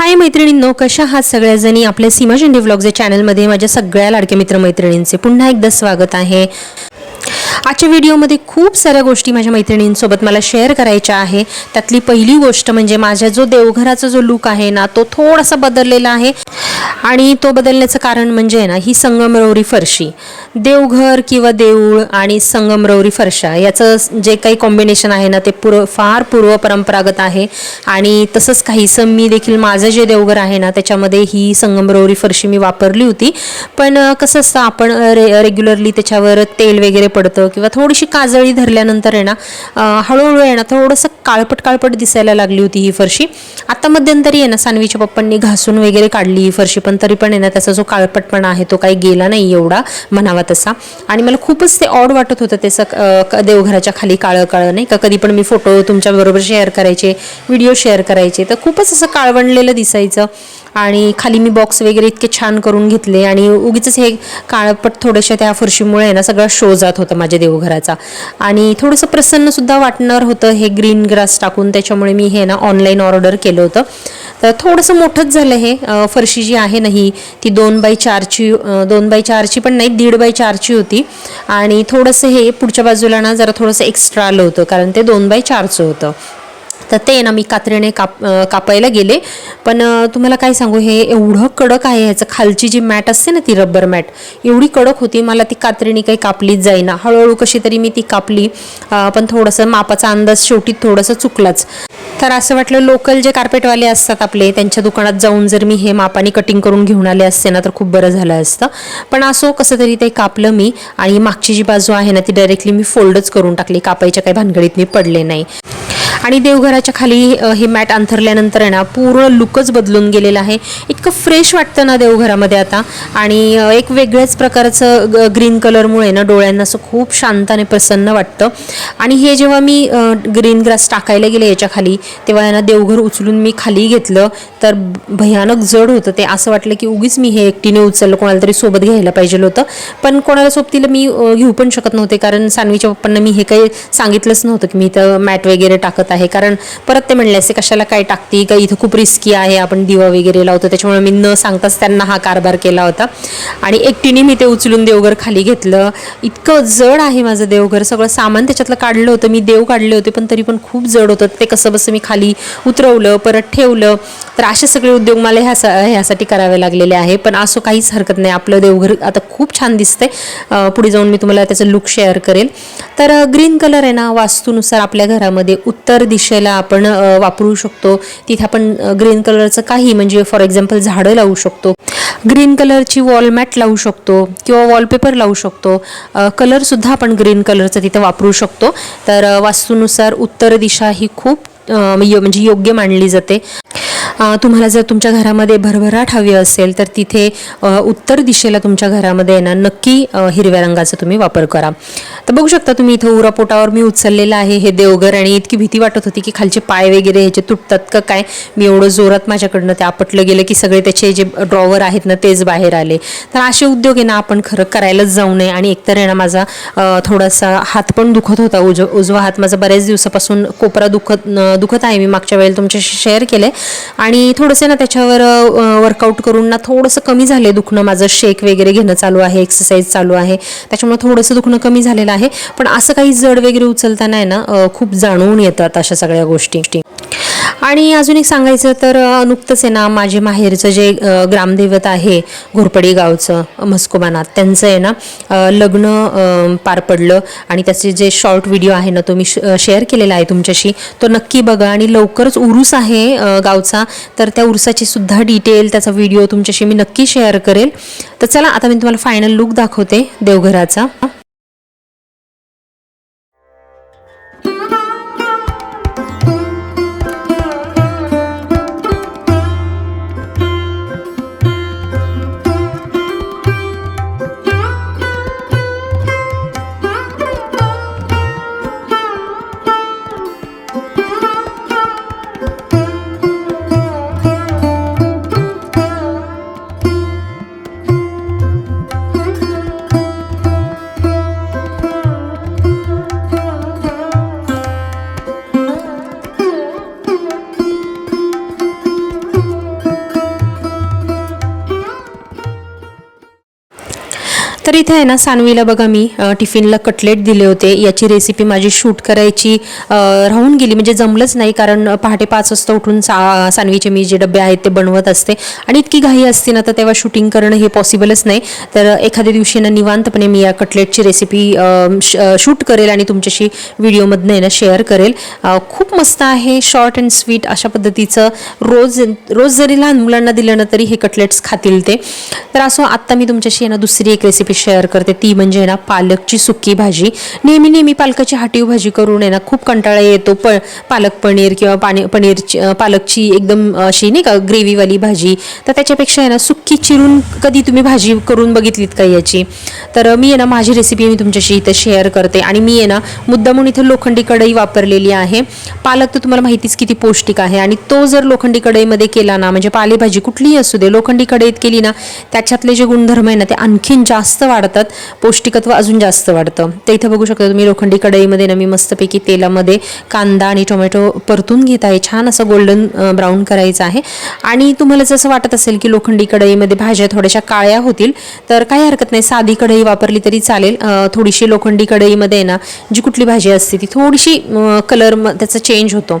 हाय मैत्रिणींनो कशा आहात सगळ्याजणी? आपल्या सीमा झेंडे व्लॉग्स या चॅनलमध्ये माझ्या सगळ्या लाडक्या मित्रमैत्रिणींचे पुन्हा एकदा स्वागत आहे. आजच्या व्हिडिओमध्ये खूप साऱ्या गोष्टी माझ्या मैत्रिणींसोबत मला शेअर करायच्या आहे. त्यातली पहिली गोष्ट म्हणजे माझ्या जो देवघराचा जो लुक आहे ना तो थोडासा बदललेला आहे. आणि तो बदलण्याचं कारण म्हणजे ना ही संगमरवरी फरशी. देवघर किंवा देऊळ आणि संगमरवरी फरशा याचं जे काही कॉम्बिनेशन आहे ना ते पूर्व फार पूर्व परंपरागत आहे. आणि तसंच काहीसं मी देखील माझं जे देवघर आहे ना त्याच्यामध्ये ही संगमरवरी फरशी मी वापरली होती. पण कसं असतं आपण रे रेग्युलरली त्याच्यावर तेल वगैरे पडतं किंवा थोडीशी काजळी धरल्यानंतर आहे ना हळूहळू आहे ना थोडंसं काळपट काळपट दिसायला लागली होती ही फरशी. आता मध्यंतरी आहे ना सानवीच्या पप्पांनी घासून वगैरे काढली ही फरशी पण तरी पण आहे ना त्याचा जो काळपटपणा आहे तो काही गेला नाही एवढा म्हणावा तसा. आणि मला खूपच ते ऑड वाटत होतं त्याचं क- देवघराच्या खाली काळं काळं नाही का कधी पण मी फोटो तुमच्याबरोबर शेअर करायचे व्हिडिओ शेअर करायचे तर खूपच असं काळवणलेलं दिसायचं. आणि खाली मी बॉक्स वगैरे इतके छान करून घेतले आणि उगीच हे काळपट थोडेसे त्या फरशीमुळे आहे ना सगळा शो जात होता माझ्या देवघराचा. आणि थोडंसं प्रसन्नसुद्धा वाटणार होतं हे ग्रीन ग्रास टाकून त्याच्यामुळे मी हे ना ऑनलाईन ऑर्डर केलं होतं. तर थोडंसं मोठंच झालं हे फरशी जी आहे ना ही ती दोन बाय चारची दोन बाय चारची पण नाही दीड बाय चारची होती. आणि थोडंसं हे पुढच्या बाजूला ना जरा थोडंसं एक्स्ट्रा आलं होतं कारण ते दोन बाय चारचं होतं. तर ते ना मी कात्रीने काप कापायला गेले. पण तुम्हाला काय सांगू हे एवढं कडक आहे ह्याचं. खालची जी मॅट असते ना ती रबर मॅट एवढी कडक होती मला ती कात्रीने काही कापलीच जाईना. हळूहळू कशी तरी मी ती कापली पण थोडंसं मापाचा अंदाज शेवटी थोडंसं चुकलाच. तर असं वाटलं लोकल जे कार्पेटवाले असतात आपले त्यांच्या दुकानात जाऊन जर मी हे मापाने कटिंग करून घेऊन आले असते ना तर खूप बरं झालं असतं. पण असो कसं तरी ते कापलं मी आणि मागची जी बाजू आहे ना ती डायरेक्टली मी फोल्डच करून टाकली. कापायच्या काही भानगडीत मी पडले नाही. आणि देवघराच्या खाली हे मॅट अंथरल्यानंतर आहे ना पूर्ण लुकच बदलून गेलेलं आहे. इतकं फ्रेश वाटतं ना देवघरामध्ये आता. आणि एक वेगळ्याच प्रकारचं ग- ग्रीन कलरमुळे ना डोळ्यांना असं खूप शांत आणि प्रसन्न वाटतं. आणि हे जेव्हा मी ग्रीन ग्रास टाकायला गेले याच्या खाली तेव्हा यांना ना देवघर उचलून मी खाली घेतलं. तर भयानक जड होतं ते. असं वाटलं की उगीच मी हे एकटीने उचललं कोणाला तरी सोबत घ्यायला पाहिजे होतं. पण कोणाला सोबतीला मी घेऊ पण शकत नव्हते. कारण सानवीच्या पप्पांना मी हे काही सांगितलंच नव्हतं की मी इथं मॅट वगैरे टाकत आहे. कारण परत ते म्हणले असे कशाला काय टाकते? का इथं खूप रिस्की आहे आपण दिवा वगैरे लावतो. त्याच्यामुळे मी न सांगताच त्यांना हा कारभार केला होता. आणि एकटीने मी ते उचलून देवघर खाली घेतलं. इतकं जड आहे माझं देवघर. सगळं सामान त्याच्यातलं काढलं होतं. मी देव काढले होते पण तरी पण खूप जड होतं. ते कसं बसं मी खाली उतरवलं परत ठेवलं. तर असे सगळे उद्योग मला ह्या ह्यासाठी करावे लागलेले आहे. पण असं काहीच हरकत नाही. आपलं देवघर आता खूप छान दिसतंय. पुढे जाऊन मी तुम्हाला त्याचं लुक शेअर करेल. तर ग्रीन कलर आहे ना वास्तूनुसार आपल्या घरामध्ये उत्तर दिशेला आपण वापरू शकतो. तिथे आपण ग्रीन कलरचं काही म्हणजे फॉर एक्झाम्पल झाडं लावू शकतो. ग्रीन कलरची वॉलमॅट लावू शकतो किंवा वॉलपेपर लावू शकतो. कलरसुद्धा आपण ग्रीन कलरचं तिथं वापरू शकतो. तर वास्तूनुसार उत्तर दिशा ही खूप म्हणजे योग्य मानली जाते. तुम्हाला जर तुमच्या घरामध्ये भरभराट हवी असेल तर तिथे उत्तर दिशेला तुमच्या घरामध्ये आहे ना नक्की हिरव्या रंगाचा तुम्ही वापर करा. तर बघू शकता तुम्ही इथं उरापोटावर मी उचललेलं आहे हे देवघर आणि इतकी भीती वाटत होती की खालचे पाय वगैरे ह्याचे तुटतात का काय? मी एवढं जोरात माझ्याकडनं ते आपटलं गेलं की सगळे त्याचे जे ड्रॉवर आहेत ना तेच बाहेर आले. तर असे उद्योग आहे ना आपण खरं करायलाच जाऊ नये आणि एकतर आहे ना माझा थोडासा हात पण दुखत होता उज उजवा हात माझा बऱ्याच दिवसापासून कोपरा दुखत दुखत आहे. मी मागच्या वेळेला तुमच्याशी शेअर केलं आहे आणि थोडंसं ना त्याच्यावर वर्कआउट करून ना थोडंसं कमी झाले दुखणं माझं. शेक वगैरे घेणं चालू आहे एक्सरसाइज चालू आहे. त्याच्यामुळे थोडंसं दुखणं कमी झालेलं आहे. पण असं काही जड वगैरे उचलताना आहे ना खूप जाणवून येतात अशा सगळ्या गोष्टी. आणि अजून एक सांगायचं तर नुकतंच आहे ना माझे माहेरचं जे ग्रामदैवत आहे घोरपडी गावचं म्हस्कोबानात त्यांचं आहे ना लग्न पार पडलं. आणि त्याचे जे शॉर्ट व्हिडिओ आहे ना तो मी शेअर केलेला आहे तुमच्याशी. तो नक्की बघा आणि लवकरच उरूस आहे गावचा. तर त्या उरसाची सुद्धा डिटेल त्याचा व्हिडिओ तुमच्याशी मी नक्की शेअर करेल. तर चला आता मी तुम्हाला फायनल लुक दाखवते देवघराचा. तर इथे आहे ना सानवीला बघा मी टिफिनला कटलेट दिले होते. याची रेसिपी माझी शूट करायची राहून गेली. म्हणजे जमलंच नाही कारण पहाटे पाच वाजता उठून सा सानवीचे मी जे डबे आहेत ते बनवत असते. आणि इतकी घाई असते ना तर तेव्हा शूटिंग करणं हे पॉसिबलच नाही. तर एखाद्या दिवशी ना निवांतपणे मी या कटलेटची रेसिपी शूट करेल आणि तुमच्याशी व्हिडिओमधनं आहे ना शेअर करेल. खूप मस्त आहे शॉर्ट अँड स्वीट अशा पद्धतीचं. रोज रोज जरी लहान मुलांना दिलं ना तरी हे कटलेट्स खातील ते. तर असो आत्ता मी तुमच्याशी आहे ना दुसरी एक रेसिपी शेअर करते. ती म्हणजे आहे ना पालकची सुकी भाजी. नेहमी नेहमी पालकाची हाटीव भाजी करून आहे ना खूप कंटाळा येतो. प पालक पनीर किंवा पाणी पनीरची पालकची एकदम अशी नाही का ग्रेव्हीवाली भाजी. तर त्याच्यापेक्षा आहे ना सुक्की चिरून कधी तुम्ही भाजी करून बघितलीत का याची? तर मी आहे ना माझी रेसिपी मी तुमच्याशी इथं शेअर करते. आणि मी आहे ना मुद्दामून इथं लोखंडी कढई वापरलेली आहे. पालक तर तुम्हाला माहितीच किती पौष्टिक आहे. आणि तो जर लोखंडी कढईमध्ये केला ना म्हणजे पालेभाजी कुठलीही असू दे लोखंडी कढईत केली ना त्याच्यातले जे गुणधर्म आहे ना ते आणखीन जास्त वाढतात पौष्टिकत्व अजून जास्त वाढतं. ते इथं बघू शकता तुम्ही लोखंडी कढईमध्ये ना मी मस्तपैकी तेलामध्ये कांदा आणि टोमॅटो परतून घेत आहे. छान असं गोल्डन ब्राऊन करायचं आहे. आणि तुम्हाला जसं वाटत असेल की लोखंडी कढईमध्ये भाज्या थोड्याशा काळ्या होतील तर काही हरकत नाही. साधी कढई वापरली तरी चालेल. थोडीशी लोखंडी कढईमध्ये ना जी कुठली भाजी असते ती थोडीशी कलर त्याचा चेंज होतो.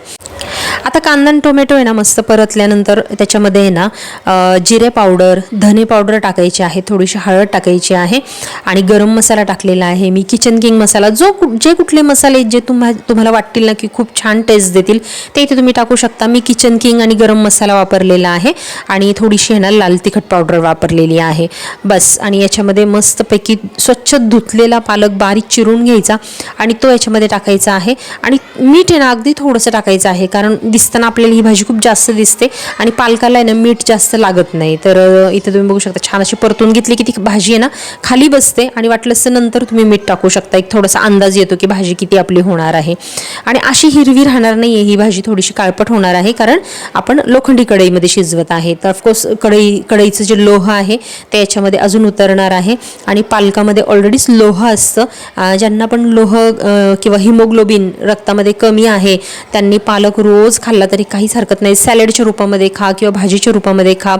आता कांदा आणि टोमॅटो आहे ना मस्त परतल्यानंतर त्याच्यामध्ये आहे ना जिरे पावडर धने पावडर टाकायची आहे थोडीशी हळद टाकायची आहे आणि गरम मसाला टाकलेला आहे. मी किचन किंग मसाला जो जे कुठले मसाले जे तुम्हा तुम्हाला वाटतील ना की खूप छान टेस्ट देतील ते इथे तुम्ही टाकू शकता. मी किचन किंग आणि गरम मसाला वापरलेला आहे आणि थोडीशी आहे ना लाल तिखट पावडर वापरलेली आहे. बस आणि याच्यामध्ये मस्तपैकी स्वच्छ धुतलेला पालक बारीक चिरून घ्यायचा आणि तो याच्यामध्ये टाकायचा आहे. आणि मीठ आहे ना अगदी थोडंसं टाकायचं आहे कारण दिसताना आपल्याला ही भाजी खूप जास्त दिसते. आणि पालकाला आहे ना मीठ जास्त लागत नाही. तर इथे तुम्ही बघू शकता छान अशी परतून घेतली की ती भाजी आहे ना खाली बसते आणि वाटलं तर नंतर तुम्ही मीठ टाकू शकता. एक थोडासा अंदाज येतो की भाजी किती आपली होणार आहे. आणि अशी हिरवी राहणार नाही आहे ही भाजी थोडीशी काळपट होणार आहे कारण आपण लोखंडी कढईमध्ये शिजवत आहे. तर ऑफकोर्स कढई कढईचं जे लोह आहे ते याच्यामध्ये अजून उतरणार आहे. आणि पालकामध्ये ऑलरेडीच लोह असतं. ज्यांना पण लोह किंवा हिमोग्लोबिन रक्तामध्ये कमी आहे त्यांनी पालक रोज खाल्ला तरी काहीच हरकत नाही. सॅलडच्या रूपामध्ये खा किंवा भाजीच्या रूपामध्ये खा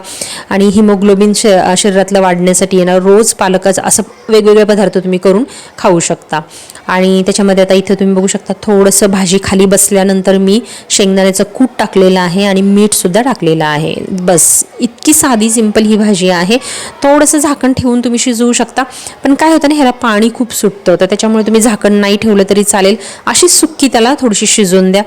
आणि हिमोग्लोबिन श शरीरातलं वाढण्यासाठी येणार रोज पालकच असं वेगवेगळे पदार्थ तुम्ही करून खाऊ शकता. आणि त्याच्यामध्ये आता इथं तुम्ही बघू शकता थोडंसं भाजी खाली बसल्यानंतर मी शेंगदाण्याचं कूट टाकलेलं आहे आणि मीठसुद्धा टाकलेलं आहे. बस इतकी साधी सिंपल ही भाजी आहे. थोडंसं झाकण ठेवून तुम्ही शिजवू शकता. पण काय होतं ना ह्याला पाणी खूप सुटतं. तर त्याच्यामुळे तुम्ही झाकण नाही ठेवलं तरी चालेल. अशी सुक्की त्याला थोडीशी शिजवून द्या.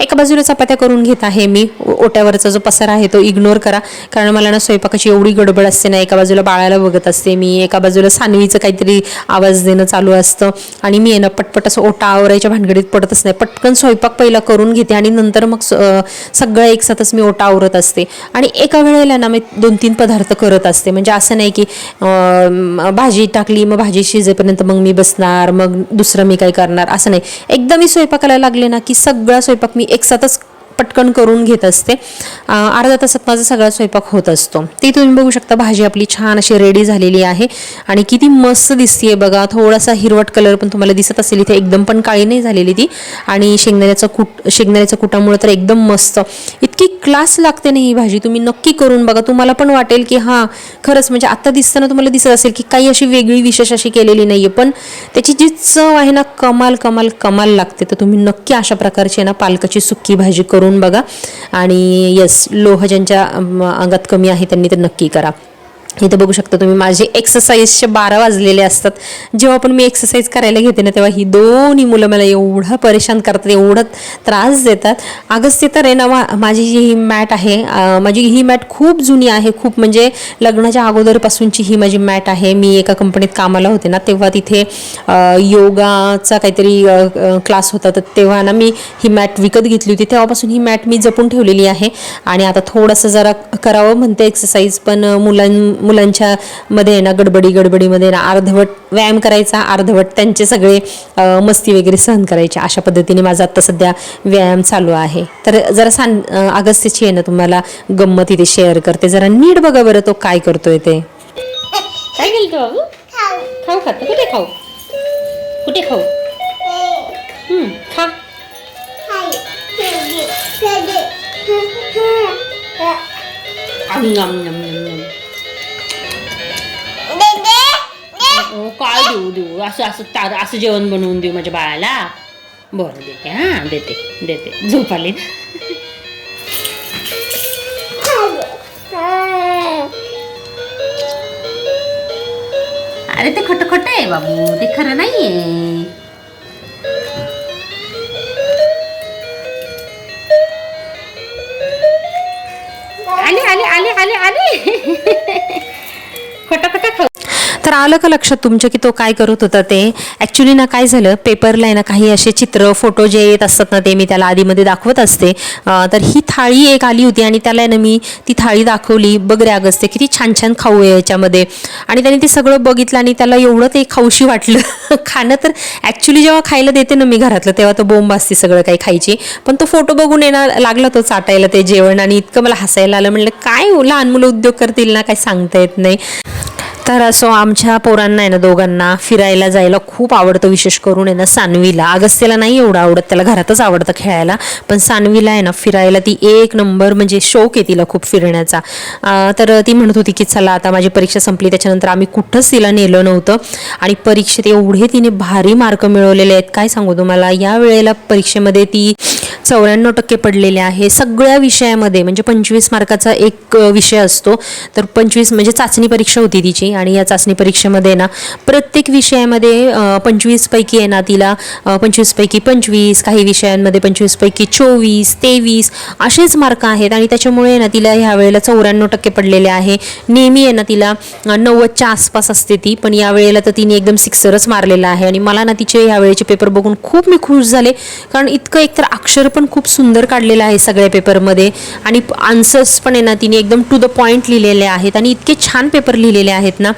एका बाजूला चपात्या करून घेत आहे मी. ओट्यावरचा जो पसारा आहे तो इग्नोर करा. कारण मला ना स्वयंपाकाची एवढी गडबड असते ना एका बाजूला बाळाला बघत असते मी. एका बाजूला सानवीचं काहीतरी आवाज देणं चालू असतं. आणि मी आहे पटपट असं ओटा आवरायच्या भानगडीत पडतच नाही पटकन स्वयंपाक पहिला करून घेते आणि नंतर मग सगळं एकसाथच मी ओटा आवरत असते. आणि एका वेळेला ना मी दोन तीन पदार्थ करत असते. म्हणजे असं नाही की भाजी टाकली मग भाजी शिजेपर्यंत मग मी बसणार मग दुसरं मी काय करणार? असं नाही. एकदा मी स्वयंपाकाला लागले ना की सगळा स्वयंपाक मी एकसाथच पटकन करून घेत असते. अर्धा अर्ध्या तासात माझा सगळा स्वयंपाक होत असतो. ती तुम्ही बघू शकता भाजी आपली छान अशी रेडी झालेली आहे. आणि किती मस्त दिसते बघा थोडासा हिरवट कलर पण तुम्हाला दिसत असेल इथे. एकदम पण काळी नाही झालेली ती. आणि शेंगदाण्याचं कूट शेंगदाण्याच्या कुटामुळे तर एकदम मस्त. इतकी क्लास लागते ना ही भाजी तुम्ही नक्की करून बघा. तुम्हाला पण वाटेल की हां खरंच म्हणजे आत्ता दिसताना तुम्हाला दिसत असेल की काही अशी वेगळी विशेष अशी केलेली नाही आहे पण त्याची जी चव आहे ना कमाल कमाल कमाल लागते. तर तुम्ही नक्की अशा प्रकारची आहे ना पालकाची सुक्की भाजी करून बघा. आणि यस लोह ज्यांच्या अंगात कमी आहे त्यांनी तर नक्की करा. इथं बघू शकता तुम्ही माझे एक्सरसाइजचे बारा वाजलेले असतात. जेव्हा पण मी एक्सरसाइज करायला घेते ना तेव्हा ही दोन्ही मुलं मला एवढं परेशान करतात एवढं त्रास देतात. अगच ते तर आहे ना मा- माझी जी ही मॅट आहे माझी ही मॅट खूप जुनी आहे खूप म्हणजे लग्नाच्या अगोदरपासूनची ही माझी मॅट आहे. मी एका कंपनीत कामाला होते ना तेव्हा तिथे योगाचा काहीतरी क्लास होता. तर तेव्हा ना मी ही मॅट विकत घेतली होती. तेव्हापासून ही मॅट मी जपून ठेवलेली आहे. आणि आता थोडंसं जरा करावं म्हणते एक्सरसाइज पण मुलां मुलांच्या मध्ये आहे ना गडबडी गडबडीमध्ये ना अर्धवट व्यायाम करायचा अर्धवट त्यांचे सगळे मस्ती वगैरे सहन करायचे. अशा पद्धतीने माझा आता सध्या व्यायाम चालू आहे. तर जरा सांग अगस्त्यची आहे ना तुम्हाला गंमत इथे शेअर करते. जरा नीट बघा बरं तो काय करतोय ते. काय गेलतो बाबू? खाऊ. खात. कुठे खाऊ? कुठे खाऊ? खा. आम, आम, आम, आम, काय देऊ देऊ. असं असं तार असं जेवण बनवून देऊ माझ्या बाळाला. बरं देते हां देते देते. झोप आली. अरे ते खट खट आहे बाबू. ते खरं नाहीये. आले आले आले आले आले. खट खट खाऊ. तर आलं का लक्षात तुमच्या की तो काय करत होता ते? ॲक्च्युली ना काय झालं? पेपरला आहे ना काही असे चित्र फोटो जे येत असतात ना ते मी त्याला आधीमध्ये दाखवत असते. तर ही थाळी एक आली होती आणि त्याला आहे ना मी ती थाळी दाखवली. बघ रे अगस्ते किती छान छान खाऊ आहे याच्यामध्ये. आणि त्याने ते सगळं बघितलं आणि त्याला एवढं ते खाऊशी वाटलं. खाणं तर ॲक्च्युली जेव्हा खायला देते ना मी घरातलं तेव्हा तो बोंब असते सगळं काही खायची. पण तो फोटो बघून येणार लागला तो चाटायला ते जेवण आणि इतकं मला हसायला आलं. म्हणलं काय हो, लहान मुलं उद्योग करतील ना काय सांगता येत नाही. तर असो आमच्या पोरांना आहे ना दोघांना फिरायला जायला खूप आवडतं विशेष करून आहे ना सानवीला. अगस्त्याला नाही एवढं आवडत त्याला घरातच आवडतं खेळायला. पण सानवीला आहे ना फिरायला ती एक नंबर म्हणजे शौक आहे तिला खूप फिरण्याचा. तर ती म्हणत होती की चला आता माझी परीक्षा संपली त्याच्यानंतर आम्ही कुठंच तिला नेलं नव्हतं. आणि परीक्षेत एवढे तिने भारी मार्क मिळवलेले आहेत काय सांगू तुम्हाला? या वेळेला परीक्षेमध्ये ती चौऱ्याण्णव टक्के पडलेले आहे. सगळ्या विषयामध्ये म्हणजे पंचवीस मार्काचा एक विषय असतो. तर पंचवीस म्हणजे चाचणी परीक्षा होती तिची आणि या चाचणी परीक्षेमध्ये ना प्रत्येक विषयामध्ये पंचवीसपैकी आहे ना तिला पंचवीसपैकी पंचवीस काही विषयांमध्ये पंचवीसपैकी चोवीस तेवीस असेच मार्क आहेत. आणि त्याच्यामुळे ना तिला ह्या वेळेला चौऱ्याण्णव टक्के पडलेले आहे. नेहमी आहे ना तिला नव्वदच्या आसपास असते ती पण या वेळेला तर तिने एकदम सिक्सरच मारलेला आहे. आणि मला ना तिचे ह्या वेळेचे पेपर बघून खूप मी खुश झाले. कारण इतकं एकतर अक्षर पण खूप सुंदर काढलेलं आहे सगळ्या पेपरमध्ये. आणि आन्सर्स पण आहे ना तिने एकदम टू द पॉईंट लिहिलेले आहेत आणि इतके छान पेपर लिहिलेले आहेत ना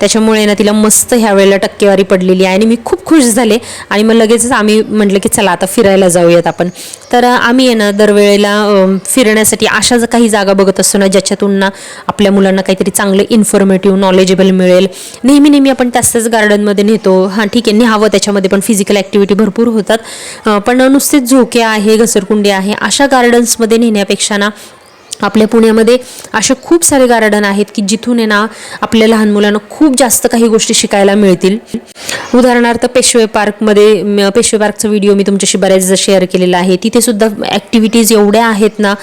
त्याच्यामुळे ना तिला मस्त ह्या वेळेला टक्केवारी पडलेली आहे. आणि मी खूप खुश झाले आणि मग लगेचच आम्ही म्हटलं की चला आता फिरायला जाऊयात आपण. तर आम्ही आहे ना दरवेळेला फिरण्यासाठी अशा जर काही जागा बघत असतो ना ज्याच्यातून ना आपल्या मुलांना काहीतरी चांगलं इन्फॉर्मेटिव्ह नॉलेजेबल मिळेल. नेहमी नेहमी आपण त्याच त्याच गार्डनमध्ये नेतो. हां ठीक आहे न्यावं त्याच्यामध्ये पण फिजिकल ॲक्टिव्हिटी भरपूर होतात. पण नुसतेच झोके आहे घसरकुंडी आहे. अशा गार्डन्समध्ये नेण्यापेक्षा ना आपल्या पुण्यामध्ये असे खूप सारे गार्डन आहेत की जिथून आहे ना आपल्या लहान मुलांना खूप जास्त काही गोष्टी शिकायला मिळतील. उदाहरणार्थ पेशवे पार्कमध्ये पेशवे पार्कचा व्हिडिओ मी तुमच्याशी बऱ्याचदा शेअर केलेला आहे. तिथे सुद्धा ॲक्टिव्हिटीज एवढ्या आहेत ना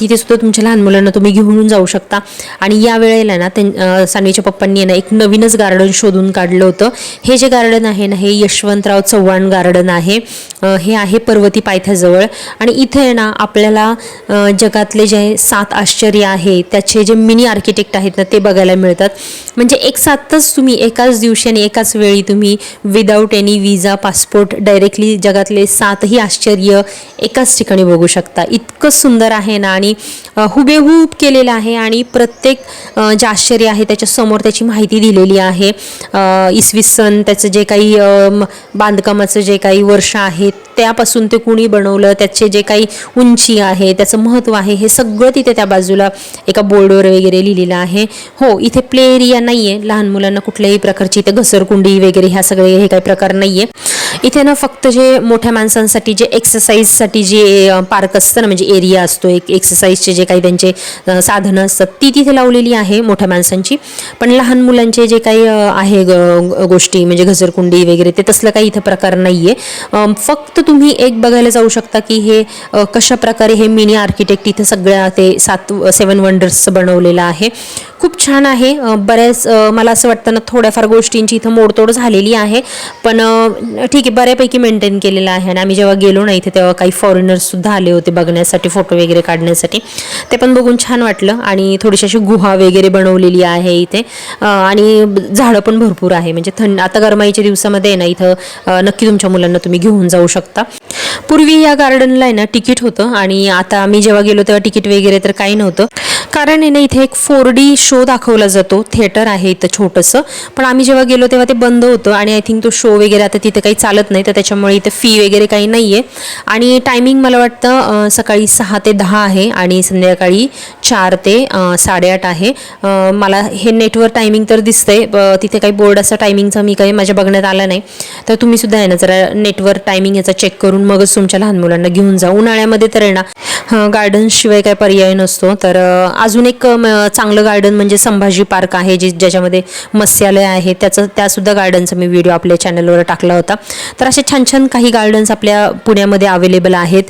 तिथे सुद्धा तुमच्या लहान मुलांना तुम्ही घेऊन जाऊ शकता. आणि या वेळेला ना त्यां सानवीच्या पप्पांनी आहे ना एक नवीनच गार्डन शोधून काढलं होतं. हे जे गार्डन आहे ना हे यशवंतराव चव्हाण गार्डन आहे. हे आहे पर्वती पायथ्याजवळ. आणि इथे आहे ना आपल्याला जगातले जे सात आश्चर्य आहे. त्याचे जे मिनी आर्किटेक्ट आहेत ना ते बघायला मिळतात. म्हणजे एक सातच तुम्ही एकाच दिवशी आणि एकाच वेळी तुम्ही without any visa passport directly जगातले सातही आश्चर्य एकाच ठिकाणी बघू शकता. इतकं सुंदर आहे ना आणि हुबेहूब केलेलं आहे आणि प्रत्येक जे आश्चर्य आहे त्याच्यासमोर त्याची माहिती दिलेली आहे. इसवी सन त्याचं जे काही बांधकामाचं जे काही वर्ष आहे त्यापासून ते कुणी बनवलं त्याचे जे काही उंची आहे त्याचं महत्त्व आहे हे सगळं तिथे त्या बाजूला एका बोर्डवर वगैरे लिहिलेलं आहे. हो इथे प्ले एरिया नाही आहे लहान मुलांना कुठल्याही प्रकारची इथे घसरकुंडी वगैरे ह्या सगळे हे काही प्रकार नाही आहे इथे ना फक्त जे मोठ्या माणसांसाठी जे एक्सरसाइजसाठी जे पार्क असतं ना म्हणजे एरिया असतो एक एक्सरसाइजचे जे काही त्यांचे साधनं असतात ती तिथे लावलेली आहे मोठ्या माणसांची. पण लहान मुलांचे जे काही आहे ग- गोष्टी म्हणजे घसरकुंडी वगैरे ते तसलं काही इथं प्रकार नाही आहे फक्त तुम्ही एक बघायला जाऊ शकता की हे कशा प्रकारे हे मिनी आर्किटेक्ट इथं सगळ्या ते सात सेवन वंडर्सचं बनवलेलं आहे. खूप छान आहे. बऱ्याच मला असं वाटतं ना थोड्याफार गोष्टींची इथं मोडतोड झालेली आहे. पण ठीक आहे बऱ्यापैकी मेंटेन केलेलं आहे. आणि आम्ही जेव्हा गेलो ना इथे तेव्हा काही फॉरेनर्ससुद्धा आले होते बघण्यासाठी फोटो वगैरे काढण्यासाठी. ते पण बघून छान वाटलं. आणि थोडीशी अशी गुहा वगैरे बनवलेली आहे इथे. आणि झाडं पण भरपूर आहे. म्हणजे थंड आता गरमाईच्या दिवसामध्ये आहे ना इथं नक्की तुमच्या मुलांना तुम्ही घेऊन जाऊ शकता. पूर्वी या गार्डनला आहे ना तिकीट होतं. आणि आता आम्ही जेव्हा गेलो तेव्हा तिकीट वगैरे तर काही नव्हतं. कारण आहे ना इथे एक फोर डी शो दाखवला जातो. थिएटर आहे इथं छोटंसं. पण आम्ही जेव्हा गेलो तेव्हा ते बंद होतं आणि आय थिंक तो शो वगैरे आता तिथे काही चालत नाही तर त्याच्यामुळे इथे फी वगैरे काही नाही आहे आणि टायमिंग मला वाटतं सकाळी सहा ते दहा आहे आणि संध्याकाळी चार ते साडेआठ आहे. मला हे नेटवर टायमिंग तर दिसतंय आहे तिथे काही बोर्ड असा टायमिंगचा मी काही माझ्या बघण्यात आला नाही. तर तुम्ही सुद्धा आहे ना जरा नेटवर टायमिंग याचा चेक करून मगच तुमच्या लहान मुलांना घेऊन जा. उन्हाळ्यामध्ये तर आहे ना गार्डन्सशिवाय काही पर्याय नसतो. तर अजून एक चांगलं गार्डन म्हणजे संभाजी पार्क आहे जे ज्याच्यामध्ये मत्स्यालय आहे. त्याचं त्यासुद्धा गार्डनचा मी व्हिडिओ आपल्या चॅनलवर टाकला होता. तर असे छान छान काही गार्डन्स आपल्या पुण्यामध्ये अवेलेबल आहेत.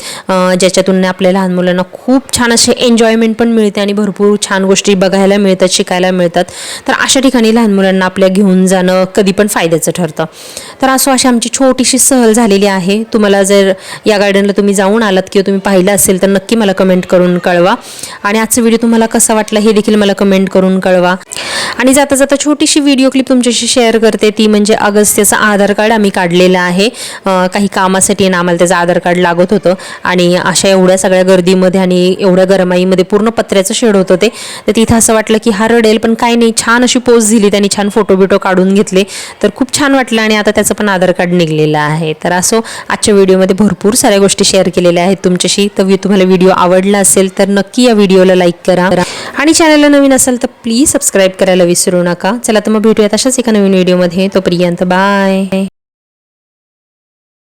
ज्याच्यातून आपल्या लहान मुलांना खूप छान असे एन्जॉयमेंट पण मिळते आणि भरपूर छान गोष्टी बघायला मिळतात शिकायला मिळतात. तर अशा ठिकाणी लहान मुलांना आपल्या घेऊन जाणं कधी पण फायद्याचं ठरतं. तर असं अशी आमची छोटीशी सहल झालेली आहे. तुम्हाला जर या गार्डनला तुम्ही जाऊन आलात किंवा तुम्ही पाहिलं असेल तर नक्की मला कमेंट करून कळवा. आणि आजचा व्हिडिओ तुम्हाला कसा वाटला हे देखील मला कमेंट करून कळवा. आणि जाता जाता छोटीशी व्हिडिओ क्लिप तुमच्याशी शेअर करते. ती म्हणजे अगस्त्याचं आधार कार्ड आम्ही काढलेलं आहे. काही कामासाठी आणि आम्हाला त्याचं आधार कार्ड लागत होतं. आणि अशा एवढ्या सगळ्या गर्दीमध्ये आणि एवढ्या गरमाईमध्ये पूर्ण पत्र्याचं शेड होतं ते तर तिथं असं वाटलं की हा रडेल पण काही नाही. छान अशी पोज दिली. त्यांनी छान फोटो बिटो काढून घेतले. तर खूप छान वाटलं आणि आता त्याचं पण आधार कार्ड निघलेलं आहे. तर असो आजच्या व्हिडिओमध्ये भरपूर साऱ्या गोष्टी शेअर केलेल्या आहेत तुमच्याशी. तर तुम्हाला व्हिडिओ आवडला असेल तर नक्की या व्हिडिओला लाईक करा. करा. आणि चॅनलला नवीन असेल तर प्लीज सबस्क्राईब करायला विसरू नका. चला तर मग भेटूयात अशाच एका नवीन व्हिडिओमध्ये तोपर्यंत बाय